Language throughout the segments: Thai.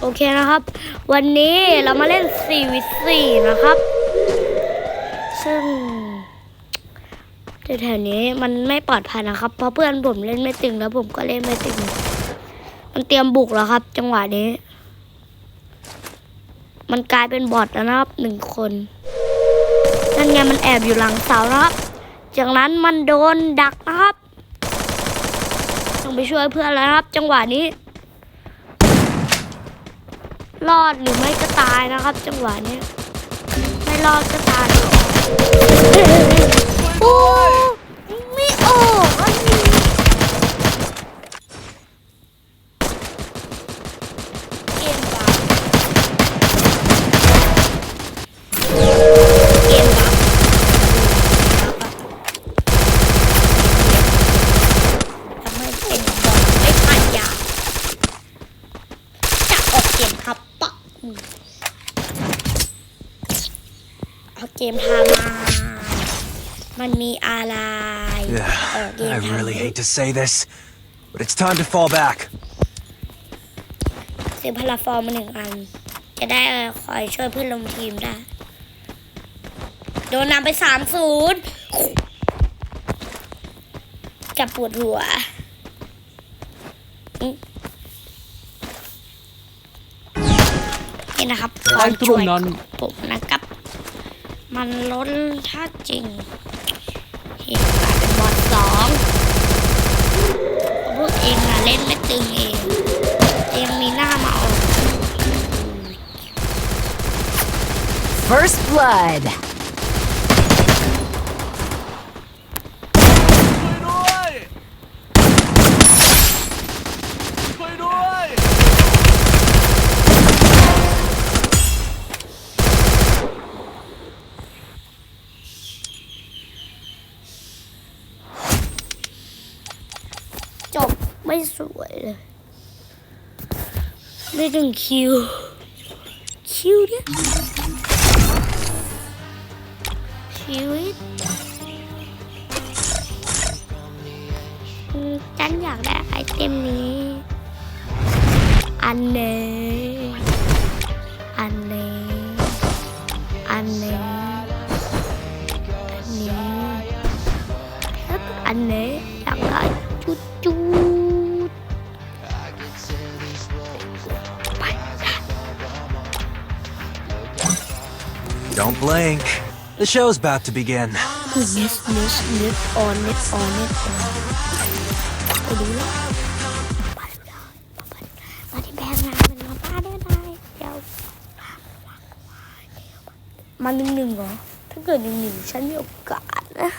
โอเคนะครับ วันนี้เรามาเล่น4วิ4นะครับ ซึ่งแถวนี้มันไม่ปลอดภัยนะครับ เพราะเพื่อนผมเล่นไม่ตึงแล้วผมก็เล่นไม่ตึง มันเตรียมบุกแล้วครับ จังหวะนี้ มันกลายเป็นบอทแล้วนะครับหนึ่งคนนั่นไงมันแอบอยู่หลังเสานะครับ จากนั้นมันโดนดักนะครับ ต้องไปช่วยเพื่อนแล้วนะครับ จังหวะนี้ รอดหรือไม่ก็ตายนะครับ จังหวะนี้ไม่รอดก็ตายโอ้ไม่ออกอันนี้เกมบักเกมบักทำให้เป็นบอลไม่ผ่านยาจะออกเกมครับปะมือ เอาเกมทามา มันมีอะไร เออ Yeah, เกม I ทา really hate to say this, but it's time to fall back. ซื้อพลาฟอร์มมาหนึ่งอัน จะได้คอยช่วยเพื่อนลงทีมได้ โดนนำไปสามศูนย์จับปวดหัวอืม นี่นะครับความไอ้ตรช่วงยนั้นผมนะครับ มันล้นถ้าจริงเหตุการณ์เป็นบอลสองพวกเองอะเล่นไม่ตึงเองเองมีหน้ามาออก First blood. จบ ไม่สวยเลยไม่ถึงคิว คิวเนี่ยชีวิตอืมฉันอยากได้ไอเทมนี้ อันเนอันเนอันเนอันนี้แล้วก็อันเน Don't blink. The show's about to begin. คือ miss miss miss on miss on miss on ไปดูแล้วมาที่แบงค์นะมันมาป้าได้ไหมเดี๋ยวมาหนึ่งหนึ่งเหรอถ้าเกิดหนึ่งหนึ่งฉันมีโอกาสนะ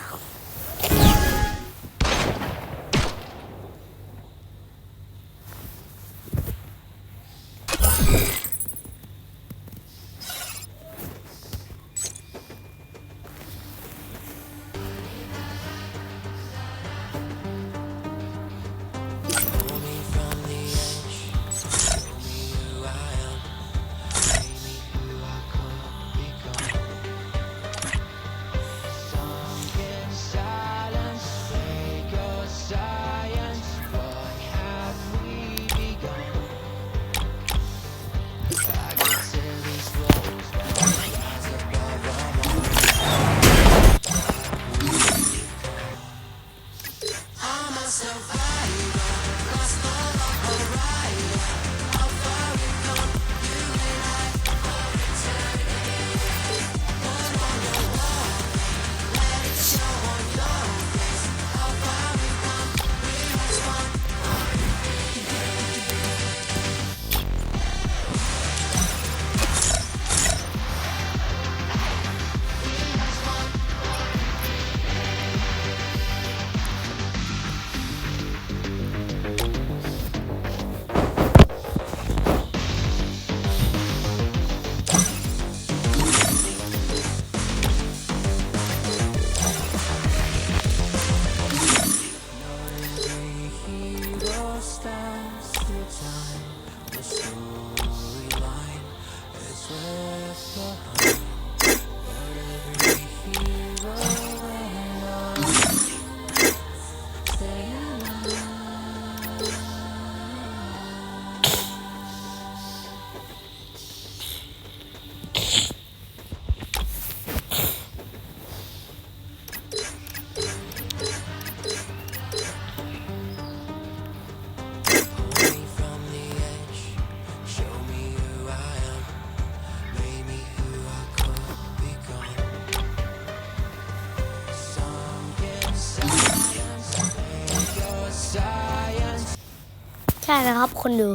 ช่นะครับคนดู